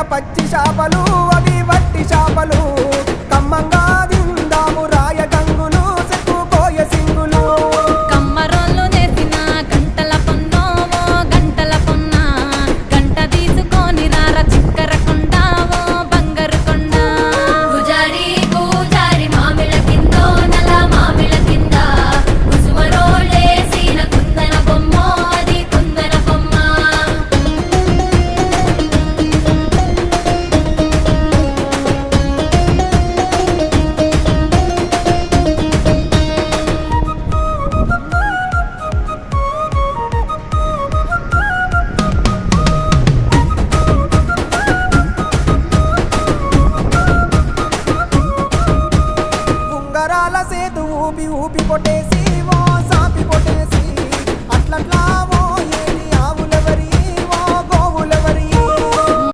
పచ్చి చేపలు అవి వట్టి చేపలు. నగరాల సేతు ఊపి ఊపి కొట్టేసి వా సాపి కొట్టే